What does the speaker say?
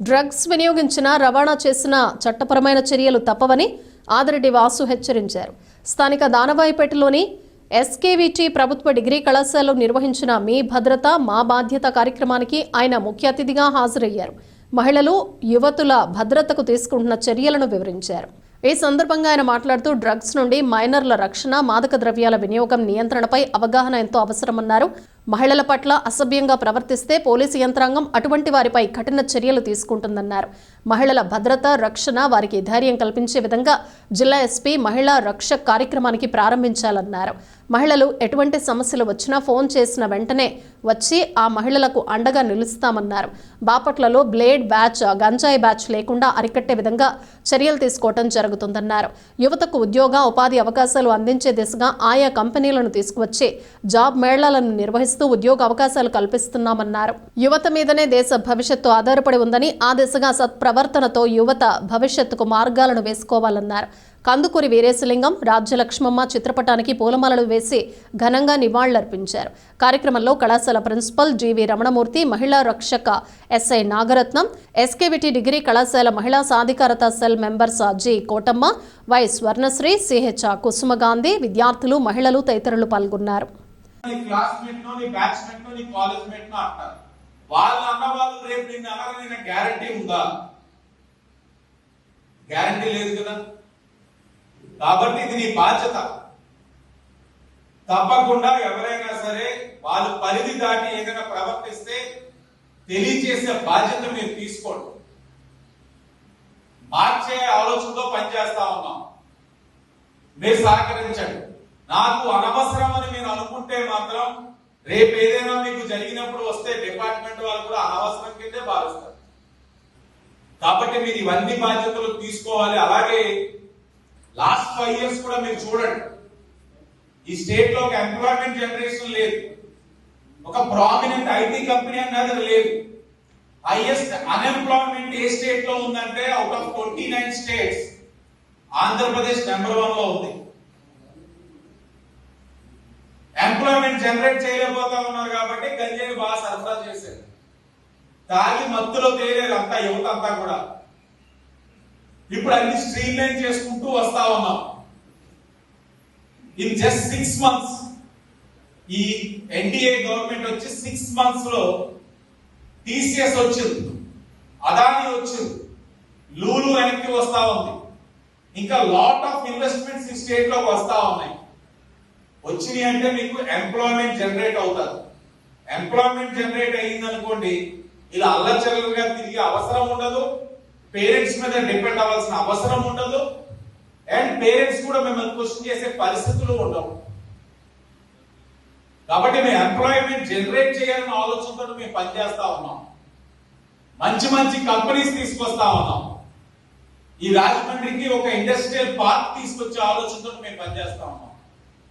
Drugs వినియోగించిన రవాణా చేసిన చట్టపరమైన చర్యలు తప్పవని ఆదిరెడ్డి వాసు హెచ్చరించారు. స్థానిక దానవాయిపేటలోని ఎస్కేవిటి ప్రభుత్వ డిగ్రీ కళాశాలలో నిర్వహించిన మీ భద్రత మా బాధ్యత కార్యక్రమానికి ఆయన ముఖ్య అతిథిగా హాజరయ్యారు. మహిళలు యువతుల భద్రతకు తీసుకుంటున్న చర్యలను వివరించారు. ఈ సందర్భంగా ఆయన మాట్లాడుతూ డ్రగ్స్ నుండి మైనర్ల రక్షణ మాదక ద్రవ్యాల వినియోగం నియంత్రణపై అవగాహన ఎంతో అవసరమన్నారు. మహిళల పట్ల అసభ్యంగా ప్రవర్తిస్తే పోలీసు యంత్రాంగం అటువంటి వారిపై కఠిన చర్యలు తీసుకుంటుందన్నారు. మహిళల భద్రత రక్షణ వారికి ధైర్యం కల్పించే విధంగా జిల్లా ఎస్పీ మహిళా రక్ష కార్యక్రమానికి ప్రారంభించాలన్నారు. మహిళలు ఎటువంటి సమస్యలు వచ్చినా ఫోన్ చేసిన వెంటనే వచ్చి ఆ మహిళలకు అండగా నిలుస్తామన్నారు. బాపట్లలో బ్లేడ్ బ్యాచ్ గంజాయి బ్యాచ్ లేకుండా అరికట్టే విధంగా చర్యలు తీసుకోవటం జరుగుతుందన్నారు. యువతకు ఉద్యోగ ఉపాధి అవకాశాలు అందించే దిశగా ఆయా కంపెనీలను తీసుకువచ్చి జాబ్ మేళాలను నిర్వహిస్తారు నిర్వహిస్తూ ఉద్యోగ అవకాశాలు కల్పిస్తున్నామన్నారు. యువత మీదనే దేశ భవిష్యత్తు ఆధారపడి ఉందని ఆ దిశగా సత్ప్రవర్తనతో యువత భవిష్యత్తుకు మార్గాలను వేసుకోవాలన్నారు. కందుకూరి వీరేశలింగం రాజ్యలక్ష్మమ్మ చిత్రపటానికి పూలమాలలు వేసి ఘనంగా నివాళులర్పించారు. కార్యక్రమంలో కళాశాల ప్రిన్సిపల్ జీవి రమణమూర్తి మహిళా రక్షక ఎస్ఐ నాగరత్నం ఎస్కేవిటి డిగ్రీ కళాశాల మహిళా సాధికారత cell members G Kotamma Y Swarnasri CH Kusumagandhi విద్యార్థులు మహిళలు తదితరులు పాల్గొన్నారు. నీ క్లాస్మేట్ నో నీ బ్యాచ్మేట్ నో నీ కాలేజ్ మేట్ నో అంటారు. వాళ్ళు అన్న వాళ్ళు రేపు నిన్ను అనాలని గ్యారంటీ ఉందా? గ్యారంటీ లేదు కదా. కాబట్టి ఇది నీ బాధ్యత. తప్పకుండా ఎవరైనా సరే వాళ్ళు పరిధి దాటి ఏదైనా ప్రవర్తిస్తే తెలియచేసే బాధ్యత మీరు తీసుకోండి. మార్చే ఆలోచనతో పనిచేస్తా ఉన్నాం. మీరు సహకరించండి. నాకు అనవసరం అని మీరు ఉంటే మాత్రం రేపు ఏదైనా మీకు జరిగినప్పుడు వస్తే డిపార్ట్మెంట్ వాళ్ళు కూడా అనవసరం కిందే భావిస్తారు కాబట్టి మీరు ఇవన్నీ బాధ్యతలు తీసుకోవాలి. అలాగే లాస్ట్ ఫైవ్ ఇయర్స్ కూడా మీరు చూడండి. ఈ స్టేట్లో ఒక ఎంప్లాయ్మెంట్ జనరేషన్ లేదు. ఒక ప్రామినెంట్ ఐటీ కంపెనీ అన్నది లేదు. హైయెస్ట్ అన్ఎంప్లాయ్మెంట్ ఏ స్టేట్లో ఉందంటే out of twenty nine states Andhra Pradesh number వన్లో ఉంది. ఎంప్లాయ్మెంట్ జనరేట్ చేయలేకపోతా ఉన్నారు కాబట్టి గంజాయి బాగా సరఫరా చేశారు. తాగి మత్తులో తేలేరు అంతా యువత అంతా కూడా. ఇప్పుడు అన్ని స్ట్రీమ్ లైన్ చేసుకుంటూ వస్తా ఉన్నాం. ఇన్ జస్ట్ సిక్స్ మంత్స్ ఈ ఎన్డీఏ గవర్నమెంట్ వచ్చి సిక్స్ మంత్స్లో టీసీఎస్ వచ్చింది. అదాని వచ్చింది. లూలు వెనక్కి వస్తా ఉంది. ఇంకా లాట్ ఆఫ్ ఇన్వెస్ట్మెంట్స్ ఈ స్టేట్లోకి వస్తా ఉన్నాయి. వచ్చినాయి అంటే మీకు ఎంప్లాయ్మెంట్ జనరేట్ అవుతుంది ఎంప్లాయ్మెంట్ జనరేట్ అయ్యింది అనుకోండి ఇలా అల్లచల్లగా తిరిగే అవసరం ఉండదు. పేరెంట్స్ మీద డిపెండ్ అవ్వాల్సిన అవసరం ఉండదు. అండ్ పేరెంట్స్ కూడా మిమ్మల్ని క్వశ్చన్ చేసే పరిస్థితులు ఉండవు. కాబట్టి మేము ఎంప్లాయ్మెంట్ జనరేట్ చేయాలన్న ఆలోచనతో మేము పనిచేస్తా ఉన్నాం. మంచి మంచి కంపెనీస్ తీసుకొస్తా ఉన్నాం. ఈ రాజమండ్రికి ఒక ఇండస్ట్రియల్ పార్క్ తీసుకొచ్చే ఆలోచనతో మేము పనిచేస్తా ఉన్నాం.